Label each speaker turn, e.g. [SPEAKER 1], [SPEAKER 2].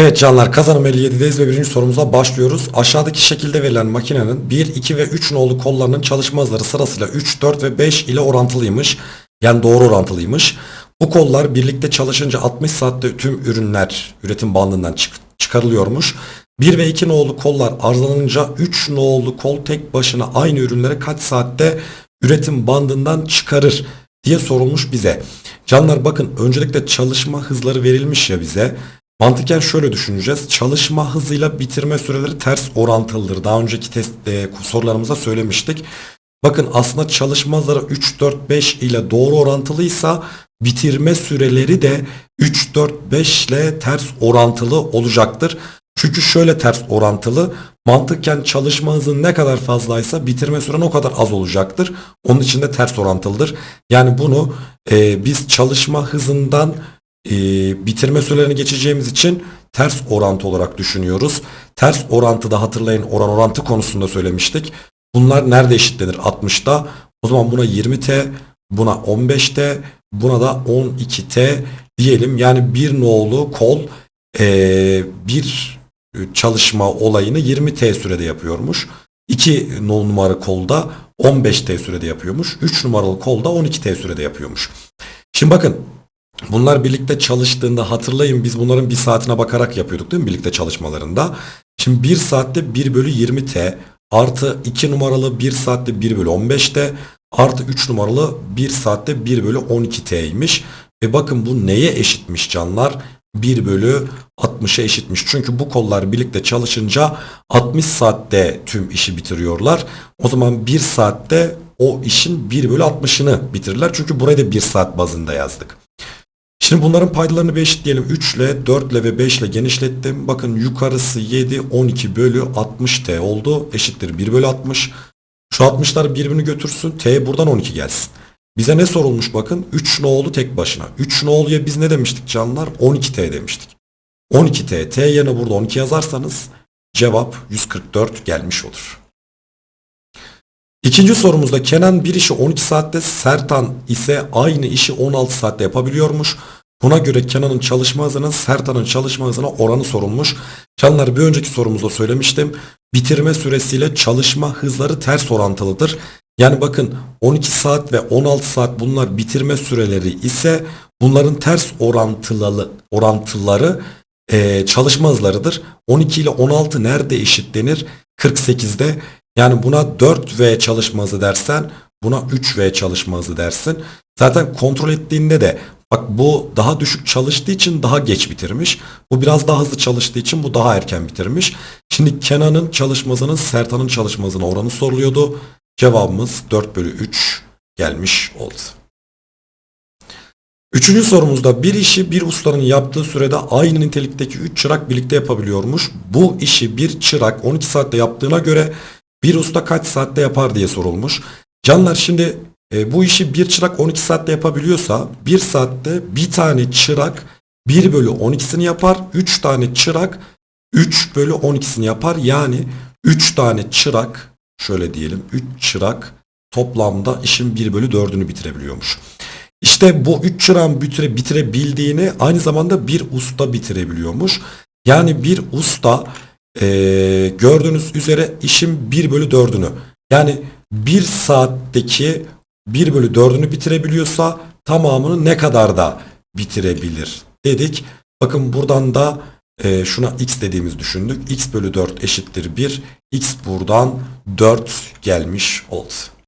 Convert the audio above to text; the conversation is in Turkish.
[SPEAKER 1] Evet canlar kazanım 57'deyiz ve birinci sorumuza başlıyoruz. Aşağıdaki şekilde verilen makinenin 1, 2 ve 3 nolu kollarının çalışma hızları sırasıyla 3, 4 ve 5 ile orantılıymış. Yani doğru orantılıymış. Bu kollar birlikte çalışınca 60 saatte tüm ürünler üretim bandından çık- çıkarılıyormuş. 1 ve 2 nolu kollar arızalanınca 3 nolu kol tek başına aynı ürünleri kaç saatte üretim bandından çıkarır diye sorulmuş bize. Canlar bakın öncelikle çalışma hızları verilmiş ya bize. Mantıken şöyle düşüneceğiz. Çalışma hızıyla bitirme süreleri ters orantılıdır. Daha önceki test e, sorularımızda söylemiştik. Bakın aslında çalışma hızları 3, 4, 5 ile doğru orantılıysa bitirme süreleri de 3, 4, 5 ile ters orantılı olacaktır. Çünkü şöyle ters orantılı. Mantıken çalışma hızın ne kadar fazlaysa bitirme süren o kadar az olacaktır. Onun için de ters orantılıdır. Yani bunu e, biz çalışma hızından e, bitirme sürelerini geçeceğimiz için ters orantı olarak düşünüyoruz. Ters orantıda hatırlayın oran orantı konusunda söylemiştik. Bunlar nerede eşitlenir? 60'ta. O zaman buna 20T, buna 15T, buna da 12T diyelim. Yani bir nolu kol e, bir çalışma olayını 20T sürede yapıyormuş. 2 nol numaralı kolda 15T sürede yapıyormuş. 3 numaralı kolda 12T sürede yapıyormuş. Şimdi bakın Bunlar birlikte çalıştığında hatırlayın biz bunların bir saatine bakarak yapıyorduk değil mi birlikte çalışmalarında. Şimdi 1 saatte 1 bölü 20T artı 2 numaralı 1 saatte 1 bölü 15T artı 3 numaralı 1 saatte 1 bölü 12T'ymiş. Ve bakın bu neye eşitmiş canlar? 1 bölü 60'a eşitmiş. Çünkü bu kollar birlikte çalışınca 60 saatte tüm işi bitiriyorlar. O zaman 1 saatte o işin 1 bölü 60'ını bitirirler. Çünkü burayı da 1 saat bazında yazdık. Şimdi bunların paydalarını 5 diyelim 3 ile 4 ile ve 5 ile genişlettim. Bakın yukarısı 7 12 bölü 60 t oldu. Eşittir 1 bölü 60. Şu 60'lar birbirini götürsün. T buradan 12 gelsin. Bize ne sorulmuş bakın. 3 nolu tek başına. 3 noluya biz ne demiştik canlar? 12T demiştik. 12T. T yerine burada 12 yazarsanız cevap 144 gelmiş olur. İkinci sorumuzda Kenan bir işi 12 saatte, Sertan ise aynı işi 16 saatte yapabiliyormuş. Buna göre Kenan'ın çalışma hızının Sertan'ın çalışma hızına oranı sorulmuş. Canlar bir önceki sorumuzda söylemiştim. Bitirme süresiyle çalışma hızları ters orantılıdır. Yani bakın 12 saat ve 16 saat bunlar bitirme süreleri ise bunların ters orantılı orantıları eee, çalışma hızlarıdır. 12 ile 16 nerede eşitlenir? 48'de. Yani buna 4V çalışma hızı dersen buna 3V çalışma hızı dersin. Zaten kontrol ettiğinde de bak bu daha düşük çalıştığı için daha geç bitirmiş. Bu biraz daha hızlı çalıştığı için bu daha erken bitirmiş. Şimdi Kenan'ın çalışma hızının Sertan'ın çalışma hızına oranı soruluyordu. Cevabımız 4 bölü 3 gelmiş oldu. Üçüncü sorumuzda bir işi bir ustanın yaptığı sürede aynı nitelikteki 3 çırak birlikte yapabiliyormuş. Bu işi bir çırak 12 saatte yaptığına göre bir usta kaç saatte yapar diye sorulmuş. Canlar şimdi e, bu işi bir çırak 12 saatte yapabiliyorsa bir saatte bir tane çırak 1 bölü 12'sini yapar. 3 tane çırak 3 bölü 12'sini yapar. Yani 3 tane çırak şöyle diyelim 3 çırak toplamda işin 1 bölü 4'ünü bitirebiliyormuş. İşte bu 3 çırağın bitire, bitirebildiğini aynı zamanda bir usta bitirebiliyormuş. Yani bir usta ee, gördüğünüz üzere işin 1 bölü 4'ünü yani 1 saatteki 1 bölü 4'ünü bitirebiliyorsa tamamını ne kadar da bitirebilir dedik. Bakın buradan da e, şuna x dediğimiz düşündük. x bölü 4 eşittir 1. x buradan 4 gelmiş oldu.